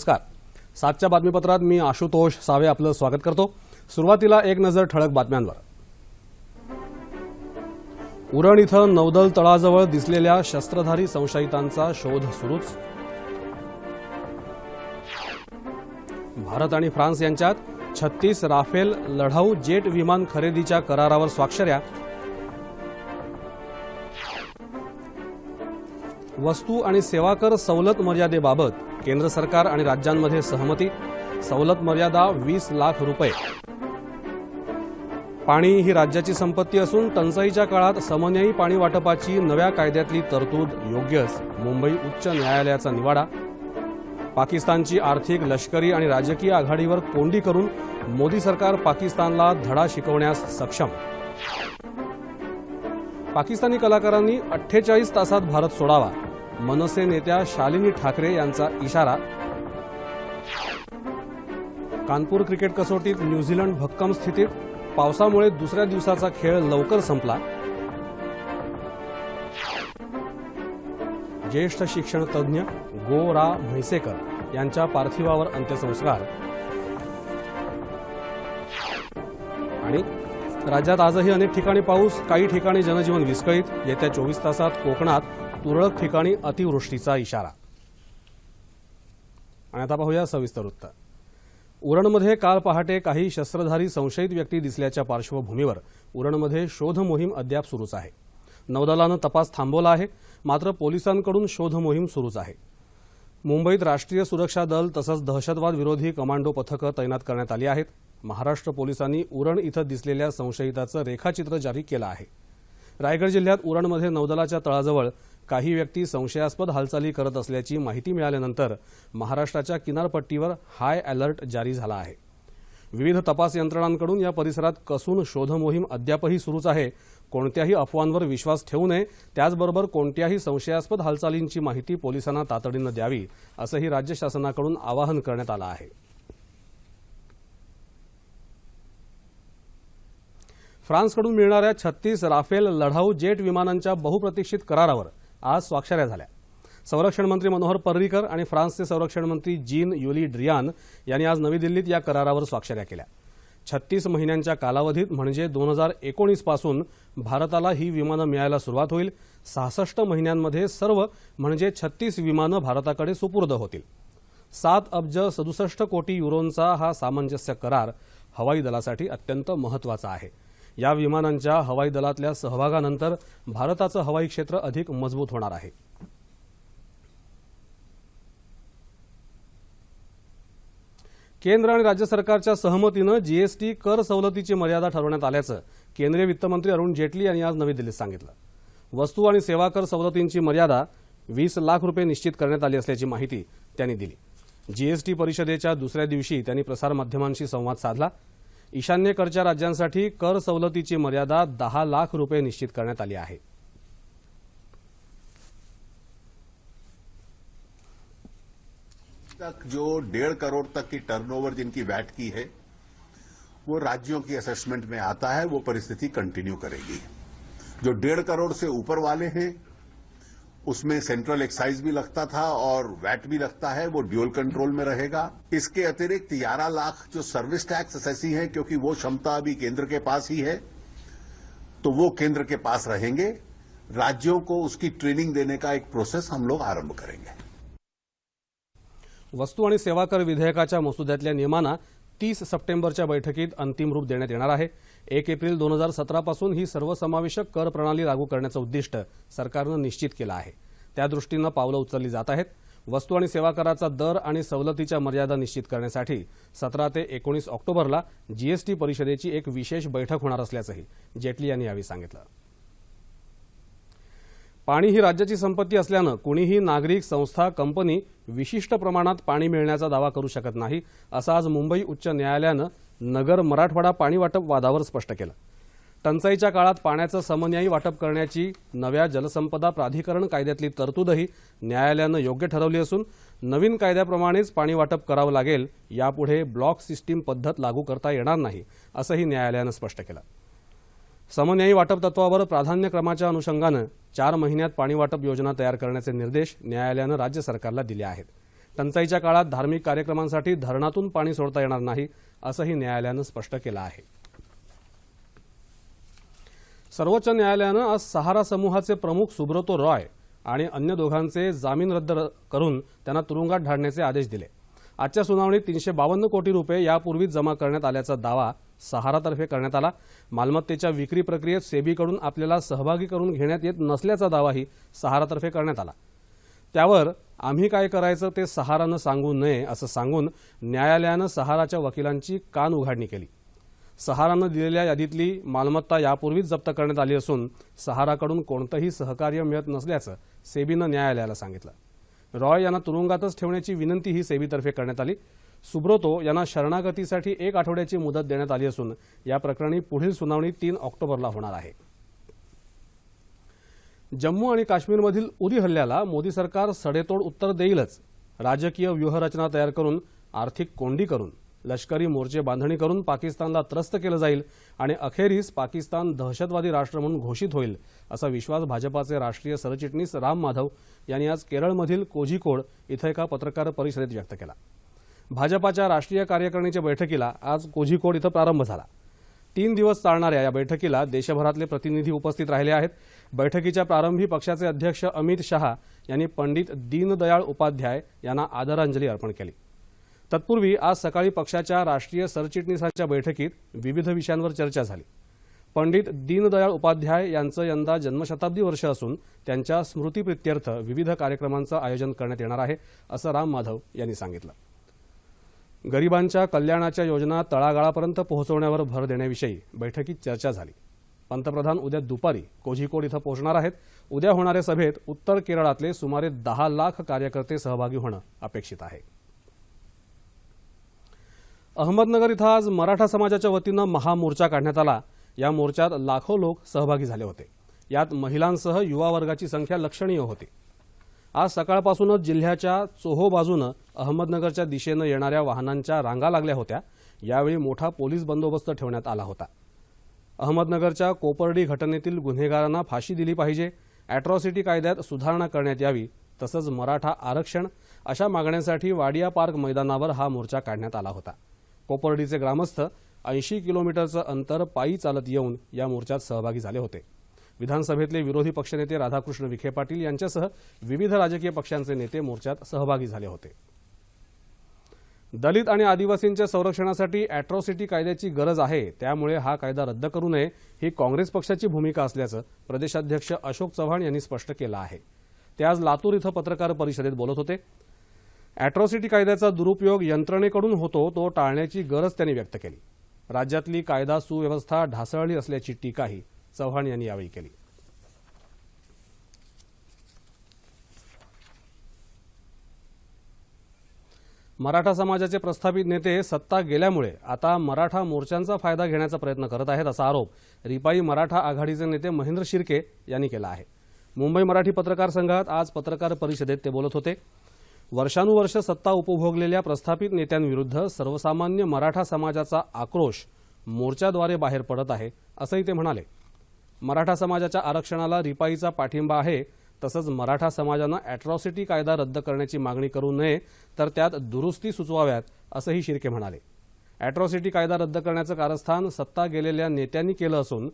नमस्कार. सातच्या बातमीपत्रात मी आशुतोष सावे आपलं स्वागत करतो. सुरुवातीला एक नजर ठळक बातम्यांवर. उरण इथं नौदल तळाजवळ दिसलेल्या शस्त्रधारी संशयितांचा शोध सुरूच. भारत आणि फ्रान्स यांच्यात छत्तीस राफेल लढाऊ जेट विमान खरेदीच्या करारावर स्वाक्षऱ्या. वस्तू आणि सेवा कर सवलत मर्यादेबाबत केंद्र सरकार आणि राज्यांमध्ये सहमती सवलत मर्यादा वीस लाख रुपये. पाणी ही राज्याची संपत्ती असून टंचाईच्या काळात समन्यायी पाणी वाटपाची नव्या कायद्यातली तरतूद योग्यच मुंबई उच्च न्यायालयाचा निवाडा. पाकिस्तानची आर्थिक लष्करी आणि राजकीय आघाडीवर कोंडी करून मोदी सरकार पाकिस्तानला धडा शिकवण्यास सक्षम. पाकिस्तानी कलाकारांनी अठ्ठेचाळीस तासात भारत सोडावा. मनसे नेत्या शालिनी ठाकरे यांचा इशारा. कानपूर क्रिकेट कसोटीत न्यूझीलंड भक्कम स्थितीत. पावसामुळे दुसऱ्या दिवसाचा खेळ लवकर संपला. ज्येष्ठ शिक्षण तज्ज्ञ गो रा म्हैसेकर यांच्या पार्थिवावर अंत्यसंस्कार. आणि राज्यात आजही अनेक ठिकाणी पाऊस काही ठिकाणी जनजीवन विस्कळीत. येत्या चोवीस तासात कोकणात तुरळक ठिकाणी अतिवृष्टीचा इशारा. आणि आता पाहूया सविस्तर वृत्त उरणमध्ये काल पहाटे काही शस्त्रधारी संशयित व्यक्ती दिसल्याच्या पार्श्वभूमीवर उरणमध्ये शोध मोहीम अद्याप सुरूच आहे. नौदलानं तपास थांबवला आहे मात्र पोलिसांकडून शोध मोहीम सुरूच आहे. मुंबईत राष्ट्रीय सुरक्षा दल तसंच दहशतवाद विरोधी कमांडो पथकं तैनात करण्यात आली आहेत. महाराष्ट्र पोलिसांनी उरण इथं दिसलेल्या संशयिताचं रेखाचित्र जारी केलं आहे. रायगड जिल्ह्यात उरणमध्ये नौदलाच्या तळाजवळ काही व्यक्ती संशयास्पद हालचाली करत असल्याची माहिती मिळाल्यानंतर महाराष्ट्राच्या किनारपट्टीवर हाय अलर्ट जारी झाला आहे. विविध तपास यंत्रणांकडून या परिसरात कसून शोधमोहीम अद्यापही सुरूच आहे. कोणत्याही अफवांवर विश्वास ठेवू नये. त्याचबरोबर कोणत्याही संशयास्पद हालचालींची माहिती पोलिसांना तातडीनं द्यावी असंही राज्य शासनाकडून आवाहन करण्यात आलं आहे. फ्रान्सकडून मिळणाऱ्या छत्तीस राफेल लढाऊ जेट विमानांच्या बहुप्रतीक्षित करारावर आज स्वाक्षऱ्या झाल्या. संरक्षण मंत्री मनोहर पर्रीकर आणि फ्रान्सचे संरक्षण मंत्री जीन युली ड्रियान यांनी आज नवी दिल्लीत या करारावर स्वाक्षऱ्या केल्या. छत्तीस महिन्यांच्या कालावधीत म्हणजे दोन हजार एकोणीसपासून भारताला ही विमानं मिळायला सुरुवात होईल. सहासष्ट महिन्यांमध्ये सर्व म्हणजे छत्तीस विमानं भारताकडे सुपूर्द होतील. सात अब्ज सदुसष्ट कोटी युरोंचा हा सामंजस्य करार हवाई दलासाठी अत्यंत महत्त्वाचा आहे. या विमानांच्या हवाई दलातल्या सहभागानंतर भारताचं हवाई क्षेत्र अधिक मजबूत होणार आहे. केंद्र आणि राज्य सरकारच्या सहमतीनं जीएसटी कर सवलतीची मर्यादा ठरवण्यात आल्याचं केंद्रीय वित्तमंत्री अरुण जेटली यांनी आज नवी दिल्लीत सांगितलं. वस्तू आणि सेवा कर सवलतींची मर्यादा वीस लाख रुपये निश्चित करण्यात आली असल्याची माहिती त्यांनी दिली. जीएसटी परिषदेच्या दुसऱ्या दिवशी त्यांनी प्रसारमाध्यमांशी संवाद साधला. ईशान्येकडच्या राज्यांसाठी कर सवलतीची मर्यादा दहा लाख रुपये निश्चित आहे. तक जो डेढ़ करोड़ तक की टर्नओवर जिनकी वैट की है, वो राज्यों की असेसमेंट में आता है, वो परिस्थिति कंटिन्यू करेगी। जो डेढ़ करोड़ से ऊपर वाले हैं उसमें सेंट्रल एक्साइज भी लगता था और वैट भी लगता है, वो ड्यूअल कंट्रोल में रहेगा। इसके अतिरिक्त ग्यारह लाख जो सर्विस टैक्स ऐसी है, क्योंकि वो क्षमता अभी केंद्र के पास ही है तो वो केंद्र के पास रहेंगे। राज्यों को उसकी ट्रेनिंग देने का एक प्रोसेस हम लोग आरंभ करेंगे। वस्तू आणि सेवा कर विधेयकाच्या मसुद्यातल्या तीस सप्टेंबरच्या बैठकीत अंतिम रूप देण्यात एक एप्रिल दोन हजार सतरापासून ही सर्वसमावेशक कर प्रणाली लागू करण्याचं उद्दिष्ट सरकारनं निश्चित केलं आहे. त्यादृष्टीनं पावलं उचलली जात आहेत. वस्तू आणि सेवा कराचा दर आणि सवलतीच्या मर्यादा निश्चित करण्यासाठी सतरा ते एकोणीस ऑक्टोबरला जीएसटी परिषदेची एक विशेष बैठक होणार असल्याचंही जेटली यांनी यावेळी सांगितलं. पाणी ही राज्याची संपत्ती असल्यानं कुणीही नागरिक संस्था कंपनी विशिष्ट प्रमाणात पाणी मिळण्याचा दावा करू शकत नाही असं आज मुंबई उच्च न्यायालयानं नगर मराठवाडा पाणी वाटप वादावर स्पष्ट केलं. टंचाईच्या काळात पाण्याचं समन्यायी वाटप करण्याची नव्या जलसंपदा प्राधिकरण कायद्यातली तरतूदही न्यायालयानं योग्य ठरवली असून नवीन कायद्याप्रमाणेच पाणी वाटप करावं लागेल यापुढे ब्लॉक सिस्टीम पद्धत लागू करता येणार नाही असंही न्यायालयानं स्पष्ट केलं. समन्यायी वाटप तत्वावर प्राधान्यक्रमाच्या अनुषंगानं चार महिन्यात पाणी वाटप योजना तयार करण्याचे निर्देश न्यायालयानं राज्य सरकारला दिले आहेत. टंचाईच्या काळात धार्मिक कार्यक्रमांसाठी धरणातून पाणी सोडता येणार नाही असंही न्यायालयानं स्पष्ट केलं आहे. सर्वोच्च न्यायालयानं आज सहारा समूहाचे प्रमुख सुब्रतो रॉय आणि अन्य दोघांचे जामीन रद्द करून त्यांना तुरुंगात धाडण्याचे आदेश दिले. आजच्या सुनावणीत तीनशे बावन्न कोटी रुपये यापूर्वीच जमा करण्यात आल्याचा दावा सहारातर्फे करण्यात आला. मालमत्तेच्या विक्री प्रक्रियेत सेबीकडून आपल्याला सहभागी करून घेण्यात येत नसल्याचा दावाही सहारातर्फे करण्यात आला. त्यावर आम्ही काय करायचं ते सहारानं सांगू नये असं सांगून न्यायालयानं सहाराच्या वकिलांची कान उघाडणी केली. सहारानं दिलेल्या यादीतली मालमत्ता यापूर्वीच जप्त करण्यात आली असून सहाराकडून कोणतंही सहकार्य मिळत नसल्याचं सेबीनं न्यायालयाला सांगितलं. रॉय यांना तुरुंगातच ठेवण्याची विनंतीही सेबीतर्फे करण्यात आली. सुब्रोतो यांना शरणागतीसाठी एक आठवड्याची मुदत देण्यात आली असून या प्रकरणी पुढील सुनावणी तीन ऑक्टोबरला होणार आहे. जम्मू आणि काश्मीरमधील उरी हल्ल्याला मोदी सरकार सडेतोड उत्तर देईलच. राजकीय व्यूहरचना तयार करून आर्थिक कोंडी करून लष्करी मोर्चे बांधणी करून पाकिस्तानला त्रस्त केलं जाईल आणि अखेरीस पाकिस्तान दहशतवादी राष्ट्र म्हणून घोषित होईल असा विश्वास भाजपाचे राष्ट्रीय सरचिटणीस राम माधव यांनी आज केरळमधील कोझिकोड इथं एका पत्रकार परिषदेत व्यक्त केला. भाजपाच्या राष्ट्रीय कार्यकारिणीच्या बैठकीला आज कोझिकोड इथं प्रारंभ झाला. तीन दिवस चालणाऱ्या या बैठकीला देशभरातले प्रतिनिधी उपस्थित राहिले आहेत. बैठकीच्या प्रारंभी पक्षाचे अध्यक्ष अमित शहा यांनी पंडित दीनदयाळ उपाध्याय यांना आदरांजली अर्पण केली. तत्पूर्वी आज सकाळी पक्षाच्या राष्ट्रीय सरचिटणीसांच्या बैठकीत विविध विषयांवर चर्चा झाली. पंडित दीनदयाळ उपाध्याय यांचं यंदा जन्मशताब्दी वर्ष असून त्यांच्या स्मृतीप्रित्यर्थ विविध कार्यक्रमांचं आयोजन करण्यात येणार आहे असं राम माधव यांनी सांगितलं. गरिबांच्या कल्याणाच्या योजना तळागाळापर्यंत पोहोचवण्यावर भर देण्याविषयी बैठकीत चर्चा झाली. पंतप्रधान उद्या दुपारी कोझिकोड इथं पोहोचणार आहेत. उद्या होणाऱ्या सभेत उत्तर केरळातले सुमारे दहा लाख कार्यकर्ते सहभागी होणं अपेक्षित आहे. अहमदनगर इथं आज मराठा समाजाच्या वतीनं महामोर्चा काढण्यात आला. या मोर्चात लाखो लोक सहभागी झाले होते. यात महिलांसह युवा वर्गाची संख्या लक्षणीय होती. आज सकाळपासूनच जिल्ह्याच्या चोहो बाजूनं अहमदनगरच्या दिशेनं येणाऱ्या वाहनांच्या रांगा लागल्या होत्या. यावेळी मोठा पोलीस बंदोबस्त ठेवण्यात आला होता. अहमदनगरच्या कोपर्डी घटनेतील गुन्हेगारांना फाशी दिली पाहिजे अॅट्रॉसिटी कायद्यात सुधारणा करण्यात यावी तसंच मराठा आरक्षण अशा मागण्यांसाठी वाडिया पार्क मैदानावर हा मोर्चा काढण्यात आला होता. कोपर्डीचे ग्रामस्थ ऐंशी किलोमीटरचं अंतर पायी चालत येऊन या मोर्चात सहभागी झाले होते. विधानसभेतले विरोधी पक्षनेते राधाकृष्ण विखे पाटील यांच्यासह विविध राजकीय पक्षांचे नेते मोर्चात सहभागी झाले होते. दलित आणि आदिवासींच्या संरक्षणासाठी अॅट्रॉसिटी कायद्याची गरज आहे त्यामुळे हा कायदा रद्द करू नये ही काँग्रेस पक्षाची भूमिका असल्याचं प्रदेशाध्यक्ष अशोक चव्हाण यांनी स्पष्ट केलं आहे. ते आज लातूर इथं पत्रकार परिषदेत बोलत होते. अॅट्रॉसिटी कायद्याचा दुरुपयोग यंत्रणेकडून होतो तो टाळण्याची गरज त्यांनी व्यक्त केली. राज्यातली कायदा सुव्यवस्था ढासळली असल्याची टीकाही चव्हाण यांनी यावेळी केली. मराठा समाजाचे प्रस्थापित नेते सत्ता गेल्यामुळे आता मराठा मोर्चांचा फायदा घेण्याचा प्रयत्न करत आहेत असा आरोप रिपाई मराठा आघाडीचे नेते महेंद्र शिर्के यांनी केला आहे. मुंबई मराठी पत्रकार संघात आज पत्रकार परिषदेत ते बोलत होते. वर्षानुवर्ष सत्ता उपभोगलेल्या प्रस्थापित नेत्यांविरुद्ध सर्वसामान्य मराठा समाजाचा आक्रोश मोर्चाद्वारे बाहेर पडत आहे असंही ते म्हणाले. मराठा समाजाच्या आरक्षणाला रिपाईचा पाठिंबा आहे तसंच मराठा समाजानं अॅट्रॉसिटी कायदा रद्द करण्याची मागणी करू नये तर त्यात दुरुस्ती सुचवाव्यात असंही शिर्के म्हणाले. अॅट्रॉसिटी कायदा रद्द करण्याचं कारस्थान सत्ता गेलेल्या नेत्यांनी केलं असून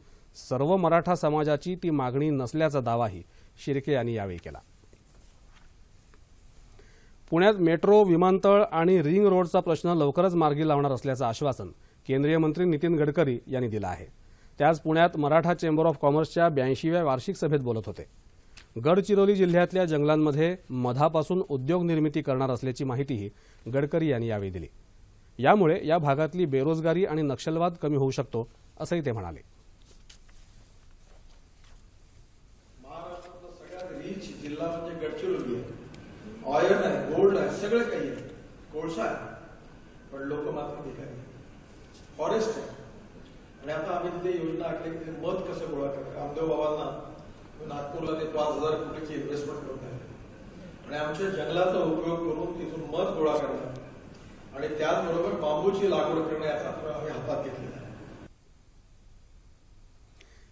सर्व मराठा समाजाची ती मागणी नसल्याचा दावाही शिर्के यांनी यावेळी केला. पुण्यात मेट्रो विमानतळ आणि रिंग रोडचा प्रश्न लवकरच मार्गी लावणार असल्याचं आश्वासन केंद्रीय मंत्री नितीन गडकरी यांनी दिलं आहे. ते आज पुण्यात मराठा चेंबर ऑफ कॉमर्सच्या ब्याऐंशीव्या वार्षिक सभेत बोलत होते. गडचिरोली जिल्ह्यातल्या जंगलांमध्ये मधापासून उद्योग निर्मिती करणार असल्याची माहितीही गडकरी यांनी यावेळी दिली. यामुळे या भागातली बेरोजगारी आणि नक्षलवाद कमी होऊ शकतो असंही ते म्हणाले. महाराष्ट्रातला सगळ्यात रिच जिल्हा म्हणजे गडचिरोली आहे. ऑयर्न आहे गोल्ड आहे सगळं काही आहे. कोळसा आहे. पण लोक मात्र भिकारी फॉरेस्ट आहे. आणि आता आम्ही तिथे योजना आखली की मध कसं गोळा करायचं रामदेव बाबांना नागपूरला ते पाच हजार कोटीची इन्व्हेस्टमेंट करत आहे आणि आमच्या जंगलाचा उपयोग करून तिथून मध गोळा करणं आणि त्याचबरोबर बांबूची लागवड करणं याचा आम्ही हातात घेतलेला आहे.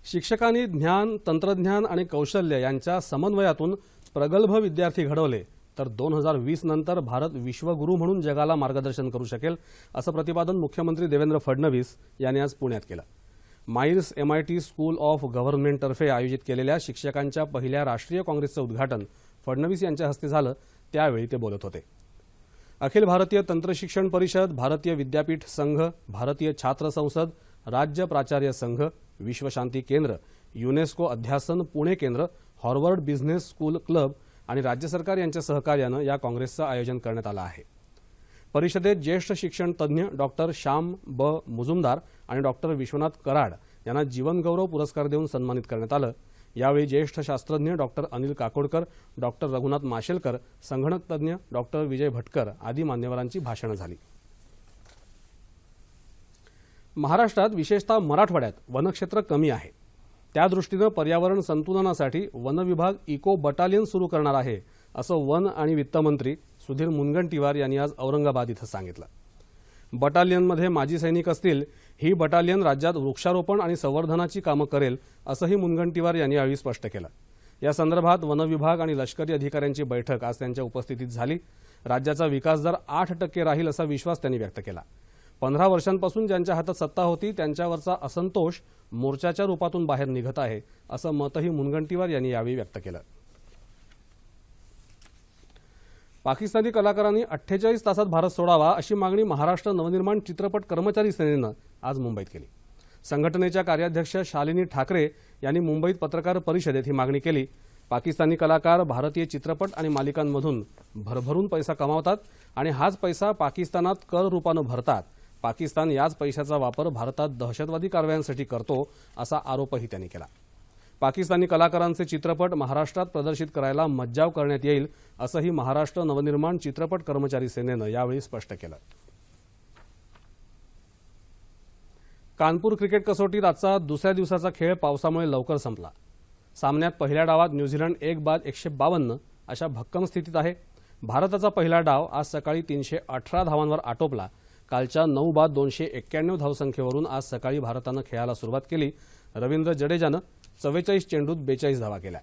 शिक्षकांनी ज्ञान तंत्रज्ञान आणि कौशल्य यांच्या समन्वयातून प्रगल्भ विद्यार्थी घडवले तर दोन हजार वीस नंतर भारत विश्वगुरू म्हणून जगाला मार्गदर्शन करू शकेल असं प्रतिपादन मुख्यमंत्री देवेंद्र फडणवीस यांनी आज पुण्यात केलं. माईर्स एमआयटी स्कूल ऑफ गव्हर्नमेंटतर्फे आयोजित केलेल्या शिक्षकांच्या पहिल्या राष्ट्रीय काँग्रेसचं उद्घाटन फडणवीस यांच्या हस्ते झालं त्यावेळी ते बोलत होते. अखिल भारतीय तंत्रशिक्षण परिषद भारतीय विद्यापीठ संघ भारतीय छात्र संसद राज्य प्राचार्य संघ विश्वशांती केंद्र युनेस्को अध्यासन पुणे केंद्र हॉर्वर्ड बिझनेस स्कूल क्लब आणि राज्य सरकार यांच्या सहकार्यानं या काँग्रेसचं आयोजन करण्यात आलं आहे. परिषदेत ज्येष्ठ शिक्षण तज्ज्ञ डॉक्टर श्याम ब. मुजुमदार आणि डॉक्टर विश्वनाथ कराड यांना जीवनगौरव पुरस्कार देऊन सन्मानित करण्यात आलं. यावेळी ज्येष्ठ शास्त्रज्ञ डॉक्टर अनिल काकोडकर डॉक्टर रघुनाथ माशेलकर संगणक तज्ज्ञ डॉक्टर विजय भटकर आदी मान्यवरांची भाषणं झाली. महाराष्ट्रात विशेषतः मराठवाड्यात वनक्षेत्र कमी आहे. त्या दृष्टीनं पर्यावरण संतुलनासाठी वन विभाग इको बटालियन सुरू करणार आहे असं वन आणि वित्तमंत्री सुधीर मुनगंटीवार यांनी आज औरंगाबाद इथं सांगितलं. बटालियनमध्ये माजी सैनिक असतील ही बटालियन राज्यात वृक्षारोपण आणि संवर्धनाची कामं करेल असंही मुनगंटीवार यांनी यावेळी स्पष्ट केलं. या संदर्भात वनविभाग आणि लष्करी अधिकाऱ्यांची बैठक आज त्यांच्या उपस्थितीत झाली. राज्याचा विकास दर आठ टक्के राहील असा विश्वास त्यांनी व्यक्त केला. पंधरा वर्षांपासून ज्यांच्या हातात सत्ता होती त्यांच्यावरचा असंतोष मोर्चाच्या रूपातून बाहेर निघत आहे असं मतही मुनगंटीवार यांनी यावेळी व्यक्त केलं. पाकिस्तानी कलाकारांनी अठ्ठेचाळीस तासात भारत सोडावा अशी मागणी महाराष्ट्र नवनिर्माण चित्रपट कर्मचारी सेनेनं आज मुंबईत केली. संघटनेच्या कार्याध्यक्ष शालिनी ठाकरे यांनी मुंबईत पत्रकार परिषदेत ही मागणी केली. पाकिस्तानी कलाकार भारतीय चित्रपट आणि मालिकांमधून भरभरून पैसा कमावतात आणि हाच पैसा पाकिस्तानात कर रूपानं भरतात. पाकिस्तान याच पैशाचा वापर भारतात दहशतवादी कारवायांसाठी करतो असा आरोपही त्यांनी केला. पाकिस्तानी कलाकारांचे चित्रपट महाराष्ट्रात प्रदर्शित करायला मज्जाव करण्यात येईल असंही महाराष्ट्र नवनिर्माण चित्रपट कर्मचारी सेनेनं यावेळी स्पष्ट केलं. कानपूर क्रिकेट कसोटीत आजचा दुसऱ्या दिवसाचा खेळ पावसामुळे लवकर संपला. सामन्यात पहिल्या डावात न्यूझीलंड एक बाद एकशे बावन्न अशा भक्कम स्थितीत आहे. भारताचा पहिला डाव आज सकाळी तीनशे अठरा धावांवर आटोपला. कालच्या नऊ बाद दोनशे एक्क्याण्णव धावसंख्येवरून आज सकाळी भारतानं खेळायला सुरुवात केली. रवींद्र जडेजानं चव्वेचाळीस चेंडूत बेचाळीस धावा केल्या.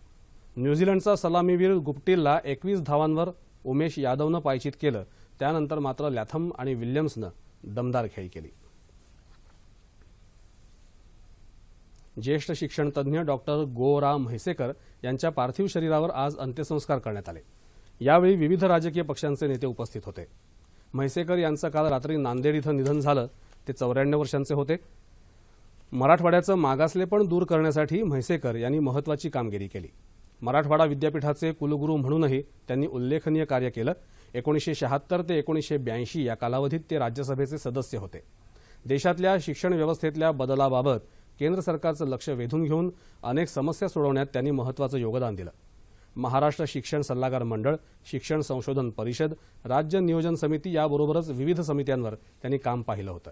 न्यूझीलंडचा सलामीवीर गुप्टीलला एकवीस धावांवर उमेश यादवनं पायचित केलं. त्यानंतर मात्र लॅथम आणि विल्यम्सनं दमदार खेळी केली. ज्येष्ठ शिक्षणतज्ञ डॉक्टर गो रा म्हैसेकर यांच्या पार्थिव शरीरावर आज अंत्यसंस्कार करण्यात आले. यावेळी विविध राजकीय पक्षांचे नेते उपस्थित होते. म्हैसेकर यांचं काल रात्री नांदेड इथं निधन झालं. ते चौऱ्याण्णव वर्षांचे होते. मराठवाड्याचं मागासलेपण दूर करण्यासाठी म्हैसेकर यांनी महत्वाची कामगिरी केली. मराठवाडा विद्यापीठाचे कुलगुरू म्हणूनही त्यांनी उल्लेखनीय कार्य केलं. एकोणीसशे शहात्तर ते एकोणीसशे ब्याऐंशी या कालावधीत ते राज्यसभेचे सदस्य होते. देशातल्या शिक्षण व्यवस्थेतल्या बदलाबाबत केंद्र सरकारचं लक्ष वेधून घेऊन अनेक समस्या सोडवण्यात त्यांनी महत्वाचं योगदान दिलं. महाराष्ट्र शिक्षण सल्लागार मंडळ शिक्षण संशोधन परिषद राज्य नियोजन समिती याबरोबरच विविध समित्यांवर त्यांनी काम पाहिलं होतं.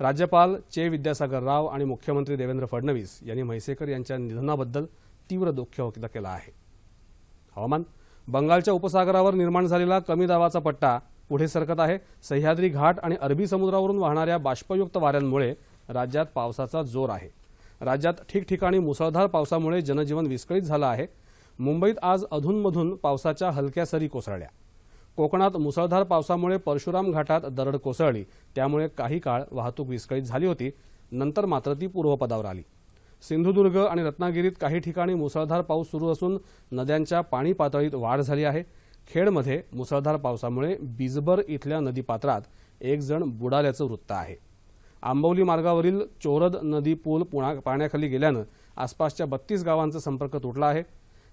राज्यपाल चे विद्यासागर राव आणि मुख्यमंत्री देवेंद्र फडणवीस यांनी म्हैसेकर यांच्या निधनाबद्दल तीव्र दुःख व्यक्त केलं आहे. हवामान बंगालच्या उपसागरावर निर्माण झालेला कमी दाबाचा पट्टा पुढे सरकत आहे. सह्याद्री घाट आणि अरबी समुद्रावरून वाहणाऱ्या बाष्पयुक्त वाऱ्यांमुळे राज्यात पावसाचा जोर आहे. राज्यात ठिकठिकाणी मुसळधार पावसामुळे जनजीवन विस्कळीत झालं आहे. मुंबईत आज अधूनमधून पावसाच्या हलक्या सरी कोसळल्या. कोकणात मुसळधार पावसामुळे परशुराम घाटात दरड कोसळली. त्यामुळे काही काळ वाहतूक विस्कळीत झाली होती. नंतर मात्र ती पूर्वपदावर आली. सिंधुदुर्ग आणि रत्नागिरीत काही ठिकाणी मुसळधार पाऊस सुरू असून नद्यांच्या पाणी पातळीत वाढ झाली आहे. खेडमध्ये मुसळधार पावसामुळे बिजबर इथल्या नदीपात्रात एक जण बुडाल्याचं वृत्त आहे. आंबवली मार्गावरील चोरद नदी पूल पुणा पाण्याखाली गेल्यानं आसपासच्या बत्तीस गावांचा संपर्क तुटला आहे.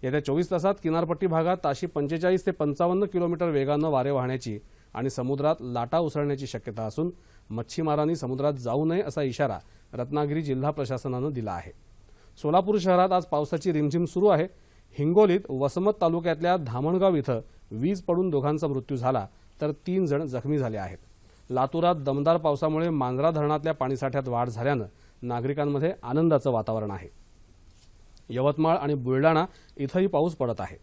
येत्या चोवीस तासात किनारपट्टी भागात ताशी पंचेचाळीस ते पंचावन्न किलोमीटर वेगानं वारे वाहण्याची आणि समुद्रात लाटा उसळण्याची शक्यता असून मच्छीमारांनी समुद्रात जाऊ नये असा इशारा रत्नागिरी जिल्हा प्रशासनानं दिला आहे. सोलापूर शहरात आज पावसाची रिमझिम सुरू आहे. हिंगोलीत वसमत तालुक्यातल्या धामणगाव इथं वीज पडून दोघांचा मृत्यू झाला तर तीन जण जखमी झाले आहेत. लातूरात दमदार पावसामुळे मांजरा धरणातल्या पाणीसाठ्यात वाढ झाल्यानं नागरिकांमध्ये आनंदाचं वातावरण आहे. यवतमाळ आणि बुलडाणा इथंही पाऊस पडत आहे.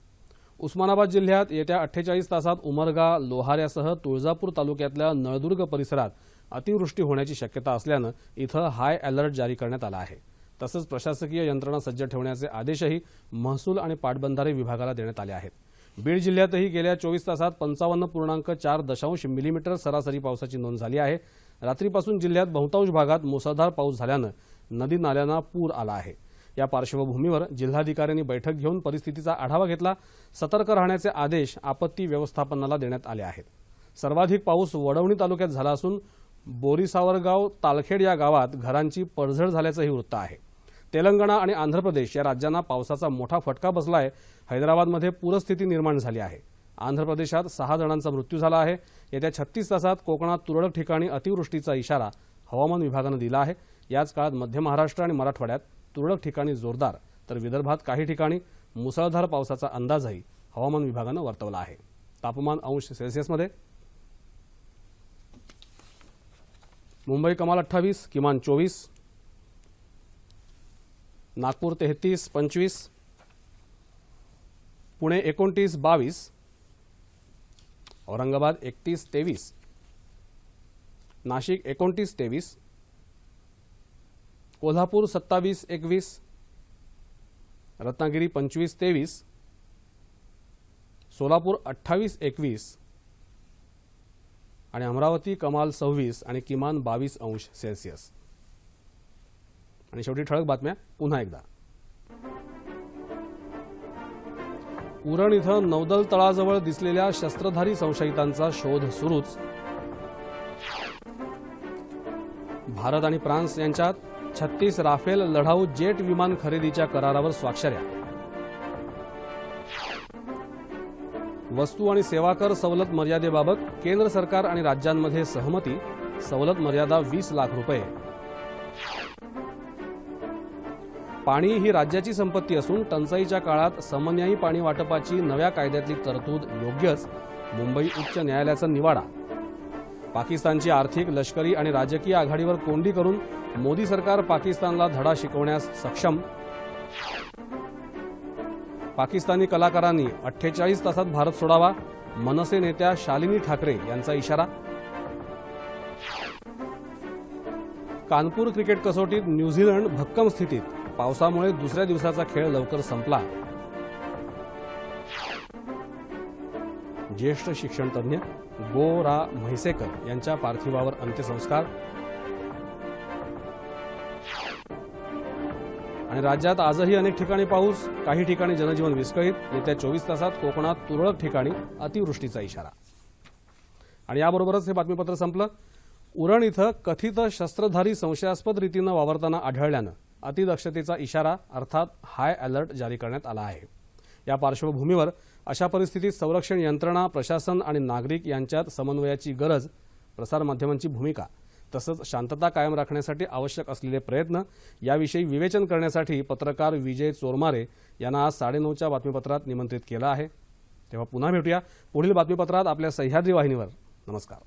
उस्मानाबाद जिल्ह्यात येत्या अठ्ठेचाळीस तासात उमरगा लोहाऱ्यासह तुळजापूर तालुक्यातल्या नळदुर्ग परिसरात अतिवृष्टी होण्याची शक्यता असल्यानं इथं हाय अलर्ट जारी करण्यात आला आहे. तसंच प्रशासकीय यंत्रणा सज्ज ठेवण्याचे आदेशही महसूल आणि पाटबंधारे विभागाला देण्यात आले आहेत. बीड जिल्ह्यातही गेल्या चोवीस तासात पंचावन्न पूर्णांक चार दशांश मिलीमीटर सरासरी पावसाची नोंद झाली आहे. रात्रीपासून जिल्ह्यात बहुतांश भागात मुसळधार पाऊस झाल्यानं नदी नाल्यांना पूर आला आहे. या पार्श्वभूमीवर जिल्हाधिकाऱ्यांनी बैठक घेऊन परिस्थितीचा आढावा घेतला. सतर्क राहण्याचे आदेश आपत्ती व्यवस्थापनाला देण्यात आले आहेत. सर्वाधिक पाऊस वडवणी तालुक्यात झाला असून बोरीसावरगाव तालखेड या गावात घरांची पडझड झाल्याचंही वृत्त आहे. तेलंगणा आणि आंध्र प्रदेश या राज्यांना पावसाचा मोठा फटका बसलाय. हैदराबादमध्ये पूरस्थिती निर्माण झाली आहे. आंध्र प्रदेशात सहा जणांचा मृत्यू झाला आहे. येत्या छत्तीस तासात कोकणात तुरळक ठिकाणी अतिवृष्टीचा इशारा हवामान विभागानं दिला आहे. याच काळात मध्य महाराष्ट्र आणि मराठवाड्यात तुरळक ठिकाणी जोरदार. तर विदर्भात काही ठिकाणी मुसळधार पावसाचा अंदाजही हवामान विभागानं वर्तवला आहे. तापमान अंश सेल्सिअसमध्ये मुंबई कमाल अठ्ठावीस किमान चोवीस. नागपूर तेहतीस पंचवीस. पुणे एकोणतीस बावीस. औरंगाबाद एकतीस तेवीस. नाशिक एकोणतीस तेवीस. कोल्हापूर सत्तावीस एकवीस रत्नागिरी पंचवीस तेवीस सोलापूर अठ्ठावीस एकवीस आणि अमरावती कमाल सव्वीस आणि किमान बावीस अंश सेल्सिअस. आणि शेवटी ठळक बातम्या पुन्हा एकदा. उरण इथं नौदल तळाजवळ दिसलेल्या शस्त्रधारी संशयितांचा शोध सुरूच. भारत आणि फ्रान्स यांच्यात छत्तीस राफेल लढाऊ जेट विमान खरेदीच्या करारावर स्वाक्षऱ्या वस्तू आणि सेवा कर सवलत मर्यादेबाबत केंद्र सरकार आणि राज्यांमध्ये सहमती सवलत मर्यादा वीस लाख रुपये. पाणी ही राज्याची संपत्ती असून टंचाईच्या काळात समन्यायी पाणी वाटपाची नव्या कायद्यातली तरतूद योग्यच मुंबई उच्च न्यायालयाचा निवाडा. पाकिस्तानची आर्थिक लष्करी आणि राजकीय आघाडीवर कोंडी करून मोदी सरकार पाकिस्तानला धडा शिकवण्यास सक्षम. पाकिस्तानी कलाकारांनी अठ्ठेचाळीस तासात भारत सोडावा मनसे नेत्या शालिनी ठाकरे यांचा इशारा. कानपूर क्रिकेट कसोटीत न्यूझीलंड भक्कम स्थितीत पावसामुळे दुसऱ्या दिवसाचा खेळ लवकर संपला. ज्येष्ठ शिक्षणतज्ञ गो रा म्हैसेकर यांच्या पार्थिवावर अंत्यसंस्कार. आणि राज्यात आजही अनेक ठिकाणी पाऊस काही ठिकाणी जनजीवन विस्कळीत. येत्या चोवीस तासात कोकणात तुरळक ठिकाणी अतिवृष्टीचा इशारा. आणि याबरोबरच हे बातमीपत्र संपलं. उरण इथं कथित शस्त्रधारी संशयास्पद रीतीनं वावरताना आढळल्यानं अतिदक्षतेचा इशारा अर्थात हाय अलर्ट जारी करण्यात आला आहे. या पार्श्वभूमीवर अशा परिस्थितीत संरक्षण यंत्रणा प्रशासन आणि नागरिक यांच्यात समन्वयाची गरज प्रसारमाध्यमांची भूमिका तसंच शांतता कायम राखण्यासाठी आवश्यक असलेले प्रयत्न याविषयी विवेचन करण्यासाठी पत्रकार विजय चोरमारे यांना आज साडेनऊच्या बातमीपत्रात निमंत्रित केलं आहे. तेव्हा पुन्हा भेटूया. पुढील बातमीपत्रात आपल्या सह्याद्री वाहिनीवर. नमस्कार.